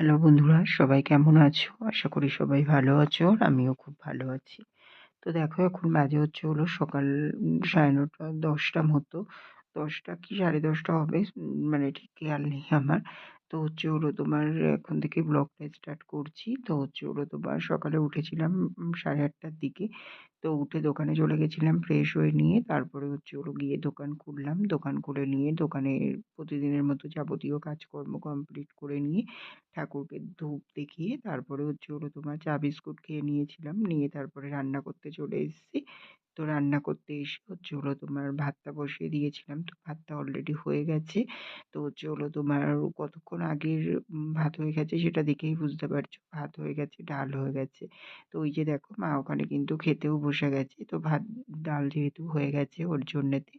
Hello বন্ধুরা, সবাই কেমন আছো? আশা করি সবাই ভালো আছো আর আমিও খুব ভালো আছি। তো দেখো এখন বাজে হচ্ছে হলো সকাল সাড়ে নটা, দশটা মতো। দশটা কি সাড়ে দশটা হবে? মানে ঠিক খেয়াল নেই আমার। তো হচ্ছে হলো তোমার এখন থেকে ব্লগটা স্টার্ট করছি। তো হচ্ছে হলো তোমার সকালে উঠেছিলাম সাড়ে আটটার দিকে। তো উঠে দোকানে চলে গেছিলাম ফ্রেশ হয়ে নিয়ে। তারপরে হচ্ছে হলো গিয়ে দোকান খুললাম। দোকান খুলে নিয়ে দোকানে প্রতিদিনের মতো যাবতীয় কাজকর্ম কমপ্লিট করে নিয়ে ঠাকুরকে ধূপ দেখিয়ে তারপরে হচ্ছে হলো তোমার চা বিস্কুট খেয়ে নিয়েছিলাম। নিয়ে তারপরে রান্না করতে চলে এসেছি। তো রান্না করতে এসে হচ্ছে হলো তোমার ভাতটা বসিয়ে দিয়েছিলাম। তো ভাতটা অলরেডি হয়ে গেছে। তো হচ্ছে হলো তোমার কতক্ষণ আগের ভাত হয়ে গেছে সেটা দেখেই বুঝতে পারছ। ভাত হয়ে গেছে, ডাল হয়ে গেছে। তো ওই যে দেখো, মা ওখানে কিন্তু খেতেও বসে গেছে। তো ভাত, ডাল যেহেতু হয়ে গেছে ওর জন্যেতে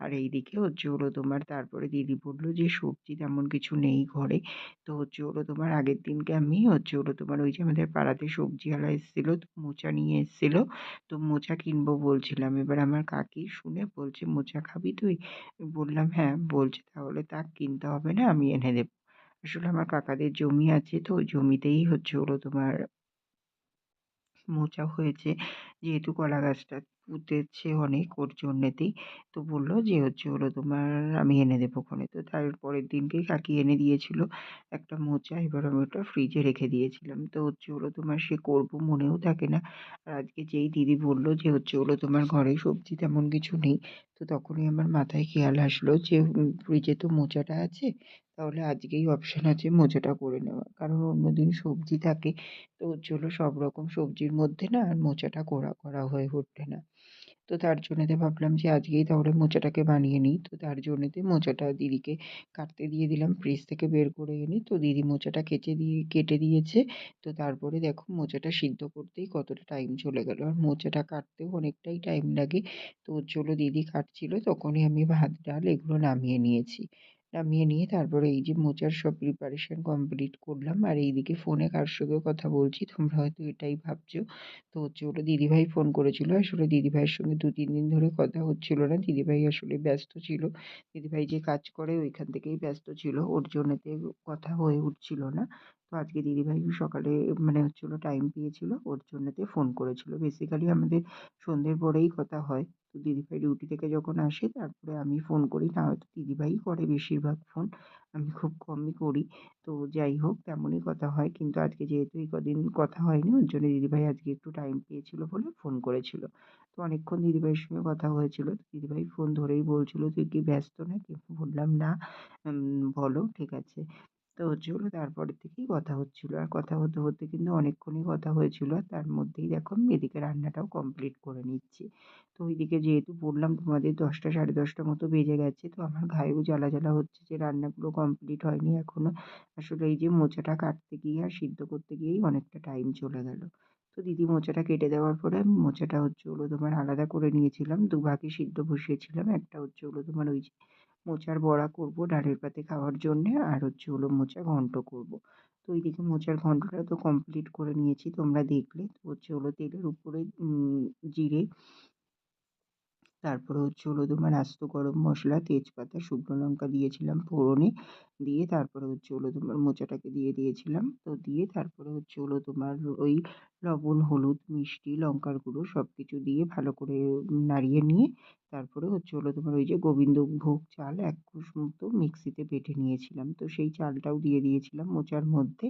আর এইদিকে হচ্ছে হলো তোমার তারপরে দিদি বলল যে, সবজি তেমন কিছু নেই ঘরে। তো হচ্ছে হলো তোমার আগের দিনকে আমি হচ্ছে হলো তোমার ওই যে আমাদের পাড়াতে সবজিওয়ালা এসেছিল, মোচা নিয়ে এসেছিল। তো মোচা কিনবো বলছিলাম। এবার আমার কাকি শুনে বলছে, মোচা খাবি তুই? বললাম হ্যাঁ। বলছে, তাহলে তা কিনতে হবে না, আমি এনে দেবো। আসলে আমার কাকাদের জমি আছে তো জমিতেই হচ্ছে হলো তোমার মোচা হয়েছে। যেহেতু কলা গাছটা পুঁতেছে অনেক, ওর জন্যেতেই। তো বলল যে, হচ্ছে হলো তোমার, আমি এনে দেবো ক্ষণে তো তার পরের দিনকেই কাকি এনে দিয়েছিল একটা মোচা। এবার আমি ওটা ফ্রিজে রেখে দিয়েছিলাম। তো হচ্ছে হলো তোমার সে করব মনেও থাকে না। আর আজকে যেই দিদি বলল যে, হচ্ছে হলো তোমার ঘরে সবজি তেমন কিছু নেই। তো তখনই আমার মাথায় খেয়াল আসলো যে ফ্রিজে তো মোচাটা আছে। তাহলে আজকেই অপশান আছে মোচাটা করে নেওয়ার। কারণ অন্য দিন সবজি থাকে, তো হচ্ছে হলো সব রকম সবজির মধ্যে না আর মোচাটা করা করা হয়ে উঠবে না। তো তার জন্যেতে ভাবলাম যে আজকেই তাহলে মোচাটাকে বানিয়ে নিই। তো তার জন্যেতে মোচাটা দিদিকে কাটতে দিয়ে দিলাম ফ্রিজ থেকে বের করে এনে তো দিদি মোচাটা কেটে দিয়ে, কেটে দিয়েছে। তো তারপরে দেখো মোচাটা সিদ্ধ করতেই কতটা টাইম চলে গেল। আর মোচাটা কাটতেও অনেকটাই টাইম লাগে। তো চলো দিদি কাটছিল, তখনই আমি ভাত, ডাল এগুলো নামিয়ে নিয়েছি। নামিয়ে নিয়ে তারপরে এই যে মোচার সব প্রিপারেশন কমপ্লিট করলাম। আর এইদিকে ফোনে কার সঙ্গে কথা বলছি, তোমরা হয়তো এটাই ভাবছ। তো হচ্ছে ওটা দিদিভাই ফোন করেছিল। আসলে দিদিভাইয়ের সঙ্গে দু, তিন দিন ধরে কথা হচ্ছিল না। দিদিভাই আসলে ব্যস্ত ছিল। দিদিভাই যে কাজ করে ওইখান থেকেই ব্যস্ত ছিল। ওর জন্যতে কথা হয়ে উঠছিল না। তো আজকে দিদিভাই সকালে মানে হচ্ছিল টাইম পেয়েছিল। ওর জন্যতে ফোন করেছিল। বেসিক্যালি আমাদের সন্ধ্যের পরেই কথা হয়। তো দিদিভাই ডিউটি থেকে যখন আসে, তারপরে আমি ফোন করি। না হয়তো দিদিভাই করে বেশিরভাগ ফোন আমি খুব কমই করি। তো যাই হোক, তেমনই কথা হয়। কিন্তু আজকে যেহেতু এই কদিন কথা হয়নি, ওর জন্য দিদিভাই আজকে একটু টাইম পেয়েছিল বলে ফোন করেছিল। তো অনেকক্ষণ দিদিভাইয়ের সঙ্গে কথা হয়েছিল। দিদিভাই ফোন ধরেই বলছিল, তুই কি ব্যস্ত নাকি? বললাম, না। বলো, ঠিক আছে। তো হচ্ছে হলো তারপরের থেকেই কথা হচ্ছিল। আর কথা হতে হতে কিন্তু অনেকক্ষণই কথা হয়েছিল। আর তার মধ্যেই দেখো আমি এদিকে রান্নাটাও কমপ্লিট করে নিচ্ছি। তো ওইদিকে যেহেতু বললাম তোমাদের দশটা, সাড়ে দশটা মতো বেজে গেছে, তো আমার ঘায়েও জ্বালা জ্বালা হচ্ছে যে রান্নাগুলো কমপ্লিট হয়নি এখনও আসলে এই যে মোচাটা কাটতে গিয়ে আর সিদ্ধ করতে গিয়েই অনেকটা টাইম চলে গেল। তো দিদি মোচাটা কেটে দেওয়ার পরে আমি মোচাটা হচ্ছে হলো তোমার আলাদা করে নিয়েছিলাম। দুভাগে সিদ্ধ বসিয়েছিলাম। একটা হচ্ছে হলো তোমার ওই যে মোচার বড়া করব, ডালের পাতে খাওয়ার জন্যে, আর হচ্ছে হলো মোচা ঘন্ট করব। তো এইদিকে মোচার ঘন্টটা তো কমপ্লিট করে নিয়েছি, তোমরা দেখলে। হচ্ছে হলো তেলের উপরে জিরে তারপরে হচ্ছে হলো তোমার আস্ত গরম মশলা, তেজপাতা, শুকনো লঙ্কা দিয়েছিলাম ফোড়নে। দিয়ে তারপরে হচ্ছে হলো তোমার মোচাটাকে দিয়ে দিয়েছিলাম। তো দিয়ে তারপরে হচ্ছে হলো তোমার ওই লবণ, হলুদ, মিষ্টি, লঙ্কার গুঁড়ো সব কিছু দিয়ে ভালো করে নাড়িয়ে নিয়ে তারপরে হচ্ছে হলো তোমার ওই যে গোবিন্দভোগ চাল এক কোষ মতো মিক্সিতে বেটে নিয়েছিলাম। তো সেই চালটাও দিয়ে দিয়েছিলাম মোচার মধ্যে।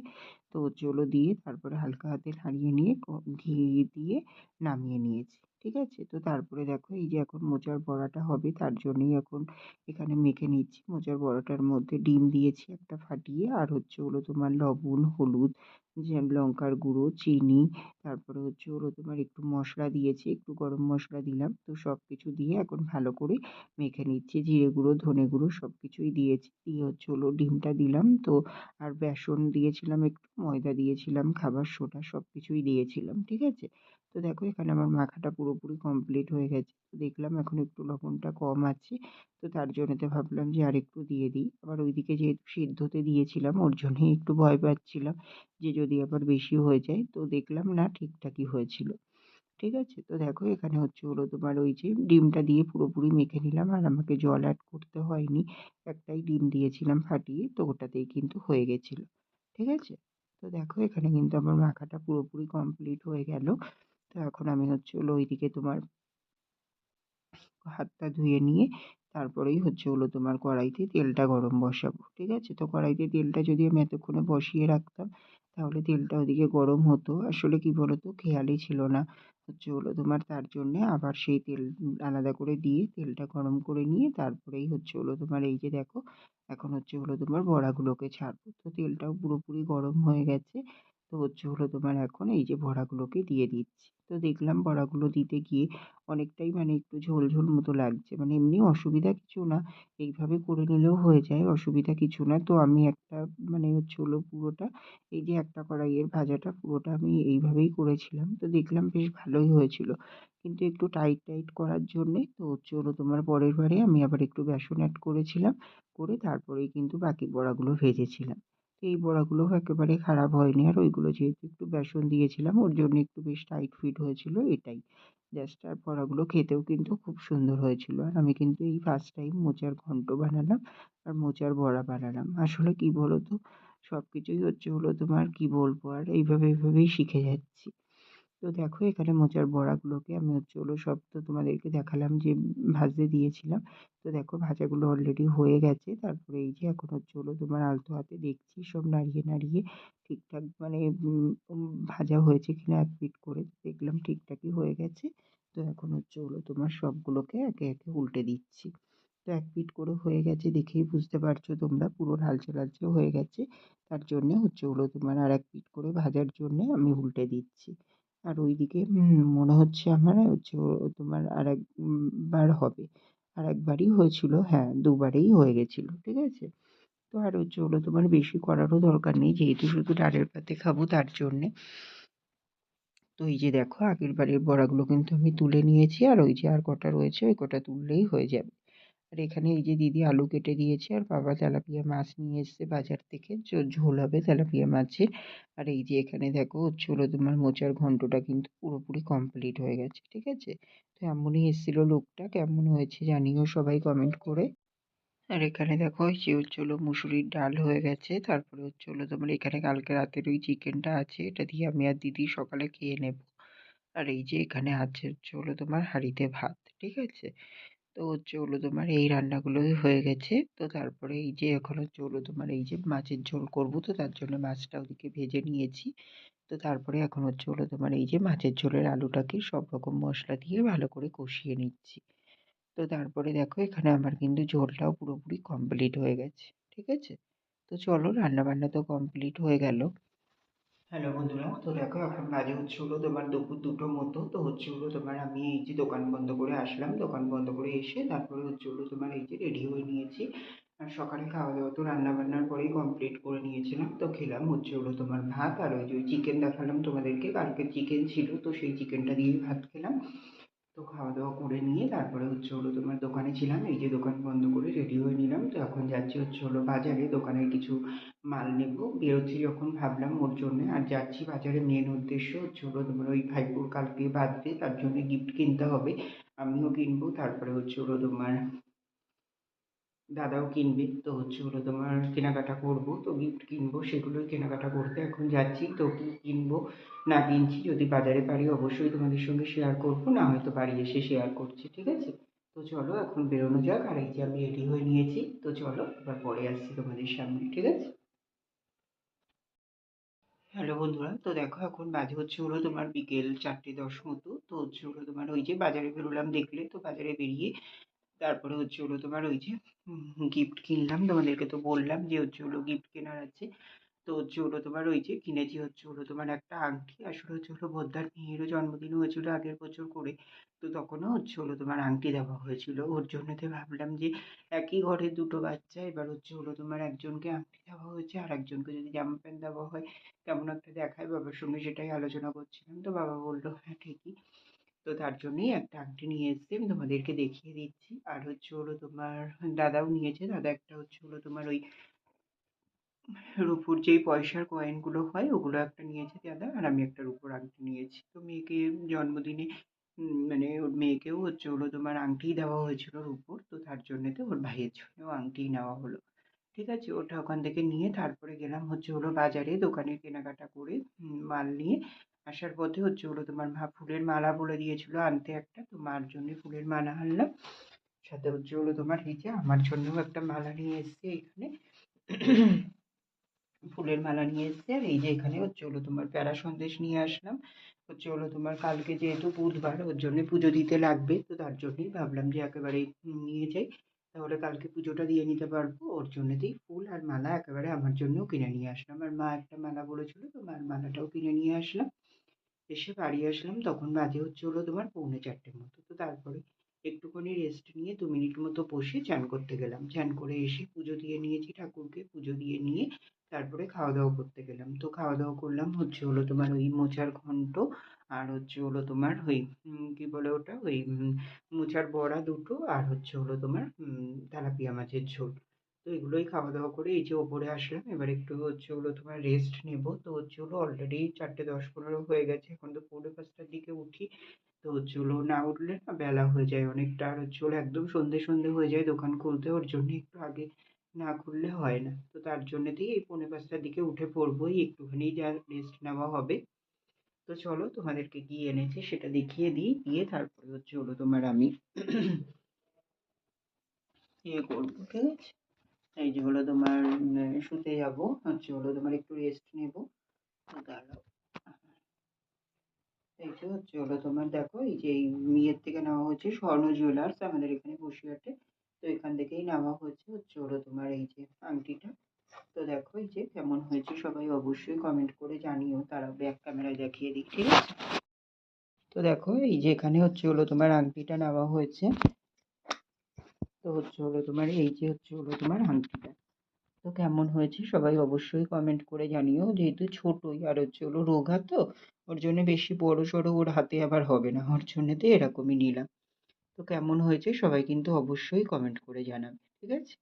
তো হচ্ছে হলো দিয়ে তারপরে হালকা হাতে নাড়িয়ে নিয়ে ঘি দিয়ে নামিয়ে নিয়েছি। ঠিক আছে? তো তারপরে দেখো এই যে এখন মোচার বড়াটা হবে, তার জন্যই এখন এখানে মেখে নিচ্ছি। মোচার বড়াটার মধ্যে ডিম দিয়েছি একটা ফাটিয়ে, আর হচ্ছে হলো তোমার লবণ, হলুদ লঙ্কার গুঁড়ো, চিনি, তারপরে হচ্ছে হলো তোমার একটু মশলা দিয়েছি, একটু গরম মশলা দিলাম। তো সব কিছু দিয়ে এখন ভালো করে মেখে নিচ্ছি। জিরে গুঁড়ো, ধনে গুঁড়ো সব কিছুই দিয়েছি। দিয়ে হচ্ছে হলো ডিমটা দিলাম। তো আর বেসন দিয়েছিলাম একটু, ময়দা দিয়েছিলাম, খাবার, সোডা সব কিছুই দিয়েছিলাম, ঠিক আছে? তো দেখো, এখানে আমার মাখাটা পুরোপুরি কমপ্লিট হয়ে গেছে। তো দেখলাম এখন একটু লবণটা কম আছে, তো তার জন্যতে ভাবলাম যে আর একটু দিয়ে দিই। আবার ওইদিকে যেহেতু সিদ্ধতে দিয়েছিলাম, ওর জন্যই একটু ভয় পাচ্ছিলাম যে যদি আবার বেশি হয়ে যায়, তো দেখলাম না ঠিকঠাকই হয়েছিল। ঠিক আছে? তো দেখো, এখানে হচ্ছে হলো তোমার ওই যে ডিমটা দিয়ে পুরোপুরি মেখে নিলাম, আর আমাকে জল অ্যাড করতে হয়নি। একটাই ডিম দিয়েছিলাম ফাটিয়ে, তো ওটাতেই কিন্তু হয়ে গেছিল। ঠিক আছে? তো দেখো, এখানে কিন্তু আমার মাখাটা পুরোপুরি কমপ্লিট হয়ে গেল। তো এখন আমি হচ্ছে হলো ওইদিকে তোমার হাতটা ধুয়ে নিয়ে তারপরেই হচ্ছে হলো তোমার কড়াইতে তেলটা গরম বসাবো, ঠিক আছে? তো কড়াইতে তেলটা যদি আমি এতক্ষণে বসিয়ে রাখতাম তাহলে তেলটা ওদিকে গরম হতো। আসলে কি বলো তো খেয়ালই ছিল না। হচ্ছে হলো তোমার তার জন্যে আবার সেই তেল আলাদা করে দিয়ে তেলটা গরম করে নিয়ে তারপরেই হচ্ছে হলো তোমার এই যে দেখো, এখন হচ্ছে হলো তোমার বড়াগুলোকে ছাড়বো। তো তেলটাও পুরোপুরি গরম হয়ে গেছে। তো হচ্ছে হলো তোমার এখন এই যে বড়াগুলোকে দিয়ে দিচ্ছি। তো দেখলাম বড়াগুলো দিতে গিয়ে অনেকটাই মানে একটু ঝোল ঝোল মতো লাগছে। মানে এমনি অসুবিধা কিছু না, এইভাবে করে নিলেও হয়ে যায়, অসুবিধা কিছু না। তো আমি একটা মানে হচ্ছে হলো পুরোটা, এই যে একটা কড়াইয়ের ভাজাটা পুরোটা আমি এইভাবেই করেছিলাম। তো দেখলাম বেশ ভালোই হয়েছিল। কিন্তু একটু টাইট টাইট করার জন্যে তো হচ্ছে হলো তোমার পরের বারে আমি আবার একটু বেসন অ্যাড করেছিলাম, করে তারপরেই কিন্তু বাকি বড়াগুলো ভেজেছিলাম। এই বড়াগুলোও একেবারে খারাপ হয়নি। আর ওইগুলো যেহেতু একটু বেসন দিয়েছিলাম, ওর জন্য একটু বেশ টাইট ফিট হয়েছিল এটাই। জাস্ট আর বড়াগুলো খেতেও কিন্তু খুব সুন্দর হয়েছিল। আর আমি কিন্তু এই ফার্স্ট টাইম মোচার ঘন্ট বানালাম আর মোচার বড়া বানালাম। আসলে কি বলো তো সব কিছুই হচ্ছে হলো তোমার কি বলব? আর এইভাবে, এইভাবেই শিখে যাচ্ছি। তো দেখো, এখানে মোচার বড়াগুলোকে আমি হচ্ছে হলো সব তো তোমাদেরকে দেখালাম যে ভাজতে দিয়েছিলাম। তো দেখো, ভাজাগুলো অলরেডি হয়ে গেছে। তারপরে এই যে এখন হচ্ছে হলো তোমার আলতো হাতে দেখছি, সব নাড়িয়ে নাড়িয়ে ঠিকঠাক মানে ভাজা হয়েছে কিনা এক পিট করে দেখলাম ঠিকঠাকই হয়ে গেছে। তো এখন হচ্ছে হলো তোমার সবগুলোকে একে একে উল্টে দিচ্ছি। তো এক পিট করে হয়ে গেছে দেখেই বুঝতে পারছ তোমরা, পুরো লালচে লালচে হয়ে গেছে। তার জন্যে হচ্ছে হলো তোমার আর এক পিঠ করে ভাজার জন্যে আমি উল্টে দিচ্ছি। আর ওইদিকে মনে হচ্ছে আমার হচ্ছে তোমার আর একবার হবে। আর একবারই হয়েছিল হ্যাঁ দুবারেই হয়ে গেছিল, ঠিক আছে? তো আর হচ্ছে হলো তোমার বেশি করারও দরকার নেই, যেহেতু শুধু ডালের পাতে খাব তার জন্যে। তো এই যে দেখো, আগের বারের বড়াগুলো কিন্তু আমি তুলে নিয়েছি, আর ওই যে আর কটা রয়েছে, ওই কটা তুললেই হয়ে যাবে। আর এখানে এই যে দিদি আলু কেটে দিয়েছে আর বাবা তেলাপিয়া মাছ নিয়ে এসছে বাজার থেকে ঝোল হবে তেলাপিয়া মাছের। আর এই যে এখানে দেখো হলো তোমার মোচার ঘন্টটা কিন্তু পুরোপুরি কমপ্লিট হয়ে গেছে, ঠিক আছে? তো এমনই এসেছিল লোকটা, কেমন হয়েছে জানিও সবাই কমেন্ট করে। আর এখানে দেখো যে হচ্ছে হলো মুসুরির ডাল হয়ে গেছে, তারপরে হচ্ছে হলো তোমার এখানে কালকে রাতের ওই চিকেনটা আছে, এটা দিয়ে আমি আর দিদি সকালে খেয়ে নেব। আর এই যে এখানে আছে হচ্ছে হলো তোমার হাঁড়িতে ভাত, ঠিক আছে? তো হচ্ছে হলো তোমার এই রান্নাগুলোই হয়ে গেছে। তো তারপরে এই যে এখন হচ্ছে হলো তোমার এই যে মাছের ঝোল করব, তো তার জন্য মাছটা ওদিকে ভেজে নিয়েছি। তো তারপরে এখন হচ্ছে হলো তোমার এই যে মাছের ঝোলের আলুটাকে সব রকম মশলা দিয়ে ভালো করে কষিয়ে নিচ্ছি। তো তারপরে দেখো এখানে আমার কিন্তু ঝোলটাও পুরোপুরি কমপ্লিট হয়ে গেছে, ঠিক আছে? তো চলো রান্নাবান্না তো কমপ্লিট হয়ে গেল। হ্যালো বন্ধুরা, তো দেখো এখন বাজে হচ্ছে হলো তোমার দুপুর দুটোর মতো, তো হচ্ছে হলো তোমার আমি এই যে দোকান বন্ধ করে আসলাম, দোকান বন্ধ করে এসে তারপরে হচ্ছে হলো তোমার এই যে রেডি হয়ে নিয়েছি। আর সকালে খাওয়া দাওয়া তো রান্না বান্নার পরেই কমপ্লিট করে নিয়েছিলাম, তো খেলাম হচ্ছে হলো তোমার ভাত, আর ওই যে চিকেন দেখালাম তোমাদেরকে, কালকে চিকেন ছিল, তো সেই চিকেনটা দিয়েই ভাত খেলাম। তো খাওয়া দাওয়া করে নিয়ে তারপরে হচ্ছে হলো তোমার দোকানে ছিলাম, এই যে দোকান বন্ধ করে রেডি হয়ে নিলাম। তো এখন যাচ্ছি হচ্ছে হলো বাজারে, দোকানের কিছু মাল নেব। বেরোচ্ছি যখন ভাবলাম ওর জন্যে, আর যাচ্ছি বাজারে মেন উদ্দেশ্য হচ্ছে হলো তোমার ওই ভাইপোর কালকে বার্থডে, তার জন্য গিফট কিনতে হবে। আমিও কিনবো, তারপরে হচ্ছে হলো তোমার দাদাও কিনবে, তো হচ্ছে হলো তোমার কেনাকাটা করব, তো গিফট কিনবো, সেগুলোই কেনাকাটা করতে এখন যাচ্ছি, তো কী কিনবো না কিনছি যদি বাজারে পারি অবশ্যই তোমাদের সঙ্গে শেয়ার করব, না হয়তো বাড়ি এসে শেয়ার করছি, ঠিক আছে? তো চলো এখন বেরোনো যাক, আর এই যে আমি রেডি হয়ে নিয়েছি, তো চলো এবার পরে আসছি তোমাদের সামনে, ঠিক আছে? হ্যালো বন্ধুরা, তো দেখো এখন বাজে হচ্ছে হলো তোমার বিকেল চারটে দশ মতো, তো হচ্ছে হলো তোমার ওই যে বাজারে বেরোলাম দেখলে, তো বাজারে বেরিয়ে তারপরে হচ্ছে হলো তোমার ওই যে গিফট কিনলাম। তোমাদেরকে তো বললাম যে হচ্ছে হলো গিফট কেনার আছে। তো হচ্ছে হলো তোমার ওই যে কিনেছি হচ্ছে হলো তোমার একটা আংটি। আসলে হচ্ছে হলো ভোদ্দার মেয়েরও জন্মদিন হয়েছিল আগের বছর করে। তো তখনও হচ্ছে হলো তোমার আংটি দেওয়া হয়েছিল। ওর জন্য জন্যতে ভাবলাম যে একই ঘরে দুটো বাচ্চা, এবার হচ্ছে হলো তোমার একজনকে আংটি দেওয়া হয়েছে আর একজনকে যদি জামা প্যান্ট দেওয়া হয়, কেমন একটা দেখায় বাবার সঙ্গে সেটাই আলোচনা করছিলাম। তো বাবা বলল হ্যাঁ ঠিকই। তো তার জন্যই একটা আংটি নিয়ে এসেছি, আমি তোমাদেরকে দেখিয়ে দিচ্ছি। আর হচ্ছে হলো তোমার, দাদাও নিয়েছে, দাদা একটা হচ্ছে হলো তোমার ওই রুপোর যেই পয়সার কয়েনগুলো হয়, ওগুলো একটা নিয়েছে দাদা, আর আমি একটা রুপোর আংটি নিয়েছি। তো মেয়েকে জন্মদিনে মানে ওর মেয়েকেও হচ্ছে হলো তোমার আংটিই দেওয়া হয়েছিল রুপোর, তো তার জন্যে তো ওর ভাইয়ের জন্যেও আংটিই নেওয়া হলো। ঠিক আছে, ওটা ওখান থেকে নিয়ে তারপরে গেলাম হচ্ছে হলো বাজারে দোকানে কেনাকাটা করে মাল নিয়ে। আসার পথে হচ্ছে হলো তোমার মা ফুলের মালা বলে দিয়েছিল, আনতে একটা, তো মার জন্য ফুলের মালা আনলাম। সাথে হচ্ছে হলো তোমার এই যে আমার জন্যও একটা মালা নিয়ে এসেছি এখানে। ফুলের মালা নিয়ে এসেছি, আর এই যে এখানে হচ্ছে হলো তোমার প্যারা সন্দেশ নিয়ে আসলাম। হচ্ছে হলো তোমার কালকে যেহেতু বুধবার, ওর জন্য পুজো দিতে লাগবে, তো তার জন্যই ভাবলাম যে একেবারে নিয়ে যাই। তাহলে কালকে পুজোটা দিয়ে নিতে পারব, ওর জন্যতেই ফুল আর মালা একেবারে আমার জন্যও কিনে নিয়ে আসলাম। আর মা একটা মালা বলেছিল, তো মার মালাটাও কিনে নিয়ে আসলাম। এসে বাড়ি আসলাম, তখন বাজে হচ্ছে হলো তোমার পৌনে চারটের মতো। তো তারপরে একটুখানি রেস্ট নিয়ে দু মিনিট মতো বসে চান করতে গেলাম। চান করে এসে পুজো দিয়ে নিয়েছি ঠাকুরকে, পুজো দিয়ে নিয়ে তারপরে খাওয়া দাওয়া করতে গেলাম। তো খাওয়া দাওয়া করলাম হচ্ছে হলো তোমার ওই মোচার ঘন্ট আর হচ্ছে হলো তোমার ওই কি বলে ওটা? ওই মোচার বড়া দুটো আর হচ্ছে হলো তোমার তেলাপিয়া মাছের ঝোল। তো এগুলোই খাওয়া দাওয়া করে এই যে ওপরে আসলাম, এবার একটু হচ্ছে হলো তোমার রেস্ট নেব। তো হচ্ছে হলো অলরেডি চারটে দশ পনেরো হয়ে গেছে, এখন তো পৌনে পাঁচটার দিকে উঠি। তো হচ্ছে হলো না উঠলে না বেলা হয়ে যায় অনেকটা, আর হচ্ছে হলো একদম সন্ধে সন্ধে হয়ে যায় দোকান খুলতে, ওর জন্য একটু আগে না খুললে হয় না। তো তার জন্যতেই এই পৌনে পাঁচটার দিকে উঠে পড়বোই, একটুখানি যা রেস্ট নেওয়া হবে। তো চলো তোমাদেরকে কি এনেছে, সেটা দেখিয়ে দিই, দিয়ে তারপরে হচ্ছে হলো তোমার আমি ইয়ে করব, ঠিক আছে? এই যে হলো তোমার শুতে যাব। হচ্ছে হলো তোমার একটু রেস্ট নেব। দাঁড়াও। এই যে হচ্ছে হলো তোমার, দেখো এই যে এই ইয়ের থেকে নেওয়া হচ্ছে স্বর্ণ জুয়েলার্স আমাদের এখানে বসিরহাটে। তো এখান থেকেই নেওয়া হচ্ছে হচ্ছে হলো তোমার এই যে আংটিটা। তো দেখো এই যে কেমন হয়েছে সবাই অবশ্যই কমেন্ট করে জানিও। তারা ব্যাক ক্যামেরায় দেখিয়ে দিই ঠিক আছে? তো দেখো এই যে এখানে হচ্ছে হলো তোমার আংটিটা নেওয়া হয়েছে। হচ্ছে হলো তোমার, এই যে হচ্ছে হলো তোমার আংটিটা তো কেমন হয়েছে সবাই অবশ্যই কমেন্ট করে জানিও, যেহেতু ছোটই, আর হচ্ছে হলো রোগা তো, ওর জন্য বেশি বড় সড়ো ওর হাতে আবার হবে না, ওর জন্যতে এরকমই নিলাম। তো কেমন হয়েছে সবাই কিন্তু অবশ্যই কমেন্ট করে জানাবে, ঠিক আছে?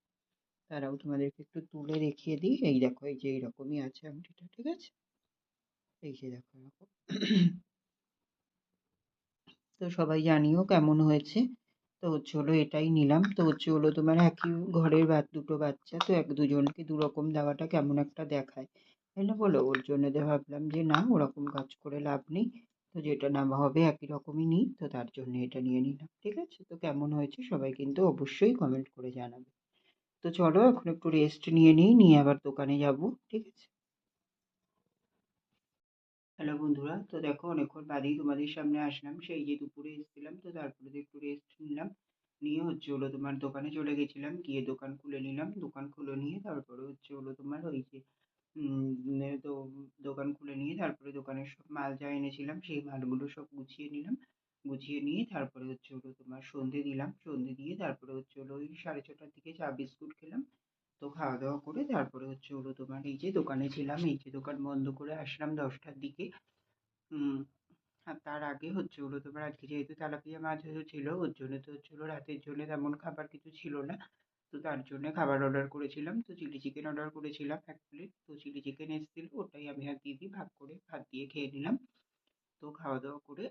তারাও তোমাদেরকে একটু তুলে দেখিয়ে দিই। এই দেখো, এই যে এইরকমই আছে আংটিটা ঠিক আছে? এই যে দেখো তো সবাই জানিও কেমন হয়েছে। তো হচ্ছে হলো এটাই নিলাম। তো হচ্ছে হলো তোমার একই ঘরের বা, দুটো বাচ্চা, তো এক দুজনকে দু রকম দেওয়াটা কেমন একটা দেখায়, তাই না বলো? ওর জন্য ভাবলাম যে না, ওরকম কাজ করে লাভ নেই। তো যেটা নেওয়া হবে একই রকমই নিই, তো তার জন্য এটা নিয়ে নিলাম, ঠিক আছে? তো কেমন হয়েছে সবাই কিন্তু অবশ্যই কমেন্ট করে জানাবে। তো চলো এখন একটু রেস্ট নিয়ে নিই, নিয়ে আবার দোকানে যাব, ঠিক আছে? হ্যালো বন্ধুরা, তো দেখো অনেকক্ষণ বাদেই তোমাদের সামনে আসলাম। সেই যে দুপুরে এসেছিলাম, তো তারপরে একটু রেস্ট নিলাম। নিয়ে হচ্ছে হলো তোমার দোকানে চলে গেছিলাম, গিয়ে দোকান খুলে নিলাম। দোকান খুলে নিয়ে তারপরে হচ্ছে হলো তোমার ওই যে তো দোকান খুলে নিয়ে তারপরে দোকানের সব মাল যা এনেছিলাম, সেই মালগুলো সব গুছিয়ে নিলাম। গুছিয়ে নিয়ে তারপরে হচ্ছে হলো তোমার সন্ধে দিলাম। সন্ধে দিয়ে তারপরে হচ্ছে হলো ওই সাড়ে ছটার দিকে চা বিস্কুট খেলাম। তো খাওয়া দাওয়া করে তারপরে হচ্ছে হলো তোমার এই যে দোকানে ছিলাম, এই যে দোকান বন্ধ করে আসলাম দশটার দিকে। আর তার আগে হচ্ছে হলো তোমার আজকে যেহেতু তেলাপিয়া মাছ ছিল ওর জন্য তো হচ্ছে হলো রাতের জন্য তেমন খাবার কিছু ছিল না। তো তার জন্য খাবার অর্ডার করেছিলাম, তো চিলি চিকেন অর্ডার করেছিলাম এক প্লেট তো চিলি চিকেন এসেছিল, ওটাই আমি আর দিদি ভাগ করে, ভাত দিয়ে খেয়ে নিলাম। তো খাওয়া দাওয়া করে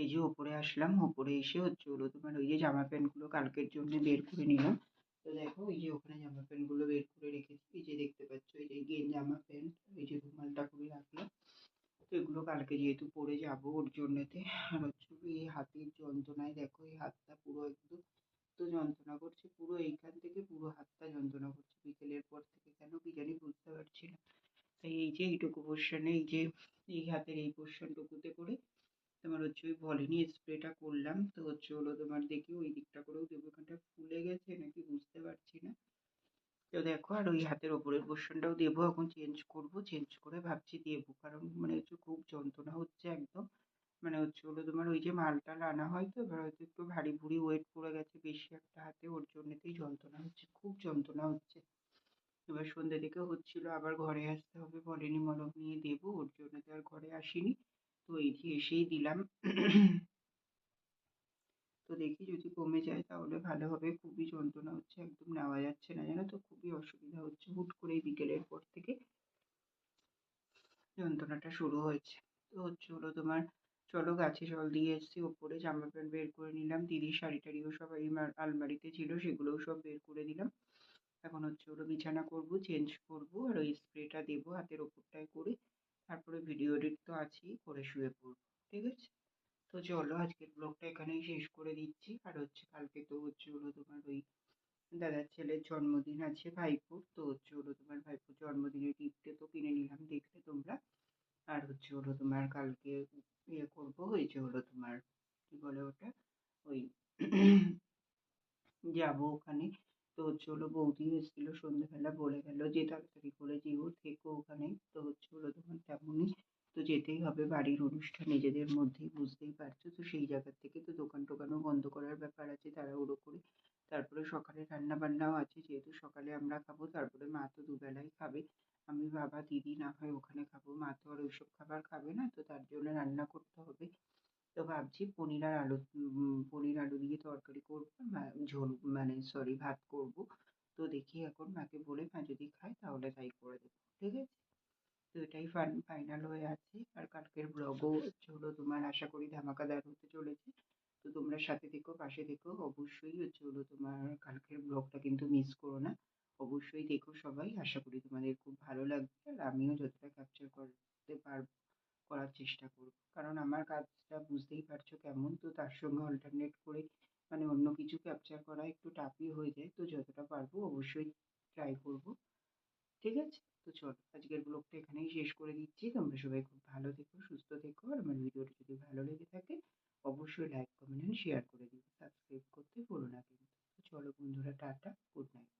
এই যে ওপরে আসলাম, ওপরে এসে হচ্ছে হলো তোমার ওই যে জামা প্যান্টগুলো কালকের জন্য বের করে নিলাম। তো দেখো এই যে ওখানে জামা প্যান্টগুলো বের করে রেখেছি। এই যে দেখতে পাচ্ছ, এই যে জামা প্যান্ট, এই যে রুমালটা করে রাখলাম। তো এগুলো কালকে যেহেতু পরে যাব ওর জন্যতে। আর হচ্ছে এই হাতের যন্ত্রণায় দেখো, এই হাতটা পুরো একদম তো যন্ত্রণা করছে। পুরো এইখান থেকে পুরো হাতটা যন্ত্রণা করছে। বিকেলের পর থেকে কেন কি জানি বুঝতে পারছি না। তাই এই যে এইটুকু পোর্শনে এই যে এই হাতের এই পোর্শনটুকুতে করে তোমার হচ্ছে ওই ভলিনি স্প্রেটা করলাম। তো হচ্ছে হলো তোমার দেখি ওই দিকটা করেও দেবো। এখানটা ফুলে গেছে নাকি বুঝতে পারছি না। তো দেখো, আর ওই হাতের ওপরের পোর্শনটাও দেবো। এখন চেঞ্জ করব চেঞ্জ করে ভাবছি দেবো। কারণ মানে হচ্ছে খুব যন্ত্রণা হচ্ছে একদম। মানে হচ্ছে হলো তোমার ওই যে মাল টাল আনা হয় তো, এবার হয়তো একটু ভারী ভুড়ি ওয়েট পড়ে গেছে বেশি একটা হাতে। ওর জন্যতেই যন্ত্রণা হচ্ছে, খুব যন্ত্রণা হচ্ছে। এবার সন্ধ্যে দিকে হচ্ছিল আবার ঘরে আসতে হবে বলেনি মলম নিয়ে দেবো। ওর জন্য তো আর ঘরে আসিনি। তো যে এসেই দিলাম। তো দেখি যদি কমে যায় তাহলে ভালো হবে। খুবই যন্ত্রণা হচ্ছে, একদম নেওয়া যাচ্ছে না, জানো তো? খুবই অসুবিধা হচ্ছে হুট করে বিকেলের পর থেকে যন্ত্রণাটা শুরু হয়েছে। তো হচ্ছে হলো তোমার, চলো গাছে জল দিয়ে এসেছি, ওপরে জামা প্যান্ট বের করে নিলাম, দিদির শাড়ি টাড়িও সব এই আলমারিতে ছিল, সেগুলোও সব বের করে দিলাম। এখন হচ্ছে ওগুলো বিছানা করব, চেঞ্জ করব, আর ওই স্প্রেটা দেবো হাতের ওপরটায় করে। তারপরে ভিডিও এডিট তো আছেই, করে শুয়ে পড়ব, ঠিক আছে? তো চলো, আজকের ব্লগটা এখানেই শেষ করে দিচ্ছি। আর হচ্ছে কালকে তো হচ্ছে হলো তোমার ওই দাদার ছেলের জন্মদিন আছে ভাইপোর, তো হচ্ছে হলো তোমার ভাইপোর জন্মদিনের গিফটে তো কিনে নিলাম দেখলে তোমরা। আর হচ্ছে হলো তোমার কালকে ইয়ে করব হয়েছে হলো তোমার, কি বলে ওটা? ওই যাব ওখানে। তো হচ্ছে হলো বৌদি এসেছিল সন্ধ্যেবেলা, বলে গেল যে তাড়াতাড়ি করে যেও, থেকো ওখানে। তো হচ্ছে হলো তোমার তেমনই তো যেতেই হবে, বাড়ির অনুষ্ঠান নিজেদের মধ্যেই, বুঝতেই পারছ? তো সেই জায়গার থেকে তো দোকান টোকানও বন্ধ করার ব্যাপার আছে তাড়াহুড়ো করে। তারপরে সকালে রান্না বান্নাও আছে, যেহেতু সকালে আমরা খাব, তারপরে মা তো দুবেলাই খাবে। আমি বাবা দিদি না হয় ওখানে খাব। মা তো আর ওইসব খাবার খাবে না, তো তার জন্য রান্না করতে হবে। তো ভাবছি পনির আর আলু পনির আলু দিয়ে তরকারি করব ঝোল মানে সরি ভাত করব। তো দেখি এখন মাকে বলে, মা যদি খায় তাহলে তাই করে দেবো। ঠিক আছে? তো এটাই ফাইনাল হয়ে আছে। আর কালকের ব্লগও হলো তোমার, আশা করি ধামাকাদার হতে চলেছে। তো তোমরা সাথে থেকো, পাশে থেকো। অবশ্যই হচ্ছে হলো তোমার কালকের ব্লগটা কিন্তু মিস করো না। অবশ্যই দেখো সবাই। আশা করি তোমাদের খুব ভালো লাগবে। আর আমিও যতটা ক্যাপচার করতে পারব করার চেষ্টা করব। কারণ আমার কাজটা বুঝতেই পারছ কেমন। তো তার সঙ্গে অল্টারনেট করে মানে অন্য কিছু ক্যাপচার করা একটু টাফই হয়ে যায়। তো যতটা পারব অবশ্যই ট্রাই করব। ঠিক আছে? তো চলো, আজকের ব্লগটা এখানেই শেষ করে দিচ্ছি। তোমরা সবাই খুব ভালো থেকো, সুস্থ থেকো। আর আমার ভিডিওটি যদি ভালো লেগে থাকে, অবশ্যই লাইক কমেন্ট শেয়ার করে দিও। সাবস্ক্রাইব করতে ভুলো না কিন্তু। চলো বন্ধুরা, টাটা গুড নাইট